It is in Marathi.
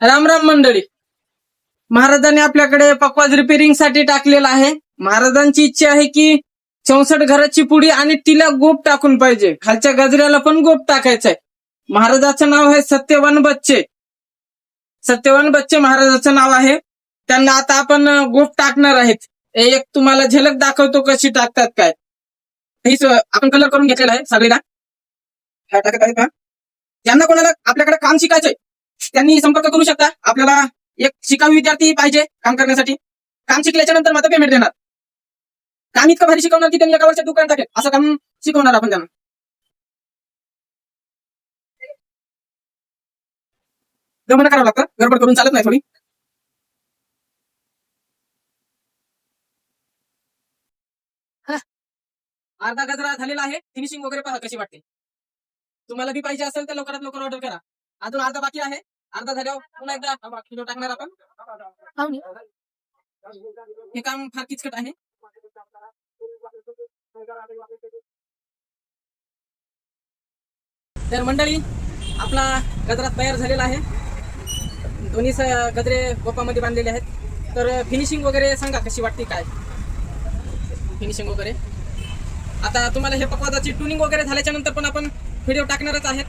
राम राम मंडळी. महाराजांनी आपल्याकडे पकवाज रिपेरिंगसाठी टाकलेला आहे. महाराजांची इच्छा आहे की चौसष्ट घराची पुडी आणि तिला गोप टाकून पाहिजे. खालच्या गजऱ्याला पण गोप टाकायचंय. महाराजाचं नाव आहे सत्यवान बच्चे. सत्यवान बच्चे महाराजाचं नाव आहे. त्यांना आता आपण गोप टाकणार आहेत. एक तुम्हाला झलक दाखवतो कशी टाकतात काय. हेच आपण कलर करून घेतलेला आहे सगळीला काय टाकत आहेत का? यांना कोणाला आपल्याकडे काम शिकायचंय? त्यांनी संपर्क करू शकता. आपल्याला एक शिकाऊ विद्यार्थी पाहिजे काम करण्यासाठी. काम शिकल्याच्या नंतर मात्र पेमेंट देणार. काम इतकं भारी शिकवणार की त्यांनी एका वर्षात दुकान टाकेल. असं काम शिकवणार आपण त्यांना. गडबड करावं लागतं. गडबड करून चालत नाही थोडी. हा. अर्धा गजरा झालेला आहे. फिनिशिंग वगैरे पहा कशी वाटते. तुम्हाला बी पाहिजे असेल तर लवकरात लवकर ऑर्डर करा. अजून अर्धा बाकी आहे. अर्धा झाल्यावर पुन्हा एकदा किलो टाकणार आपण. हे काम फार किचकट आहे. तर मंडळी आपला गजरा तयार झालेला आहे. दोन्ही गजरे गोपामध्ये बांधलेले आहेत. तर फिनिशिंग वगैरे सांगा कशी वाटते काय? फिनिशिंग वगैरे. आता तुम्हाला हे पकवादाची ट्युनिंग वगैरे झाल्याच्यानंतर पण आपण व्हिडिओ टाकणारच आहेत.